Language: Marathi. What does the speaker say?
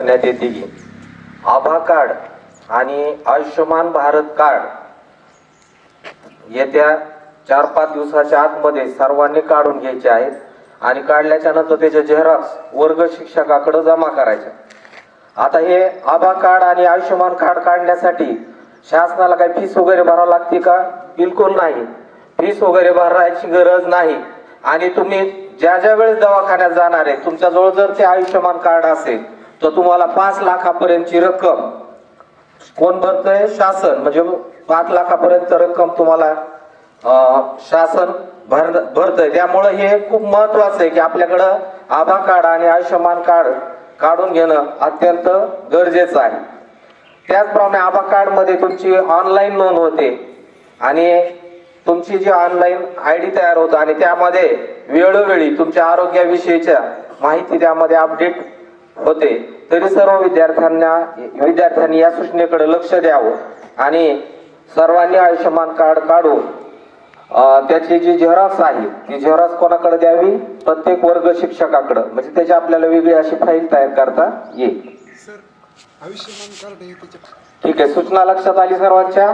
करण्यात येते की आभा कार्ड आणि आयुष्यमान भारत कार्ड येत्या चार पाच दिवसाच्या आतमध्ये सर्वांनी काढून घ्यायचे आहेत आणि काढल्याच्या नंतर त्याचे झेरॉक्स वर्ग शिक्षकाकडे जमा करायचे. आता हे आभा कार्ड आणि आयुष्यमान कार्ड काढण्यासाठी शासनाला काही फीस वगैरे भरावं लागते का? बिलकुल नाही. फीस वगैरे भरायची गरज नाही. आणि तुम्ही ज्या ज्या वेळेस दवाखान्यात जाणार आहे तुमच्याजवळ जर ते आयुष्यमान कार्ड असेल तर तुम्हाला पाच लाखापर्यंतची रक्कम कोण भरतंय? शासन. म्हणजे पाच लाखापर्यंत रक्कम तुम्हाला शासन भर भरतंय. त्यामुळं हे खूप महत्वाचं आहे की आपल्याकडं आभा कार्ड आणि आयुष्यमान कार्ड काढून घेणं अत्यंत गरजेचं आहे. त्याचप्रमाणे आभा कार्डमध्ये तुमची ऑनलाईन नोंद होते आणि तुमची जी ऑनलाईन आय डी तयार होतं आणि त्यामध्ये वेळोवेळी तुमच्या आरोग्याविषयीच्या माहिती त्यामध्ये अपडेट होते. तरी सर्व विद्यार्थ्यांना विद्यार्थ्यांनी या सूचनेकडे लक्ष द्यावं आणि सर्वांनी आयुष्यमान कार्ड काढून त्याची जी झेरॉक्स आहे ती झेरॉक्स कोणाकडे द्यावी? प्रत्येक वर्ग शिक्षकाकडे. म्हणजे त्याची आपल्याला वेगळी अशी फाईल तयार करता येईल. ठीक आहे सूचना लक्षात आली सर्वांच्या?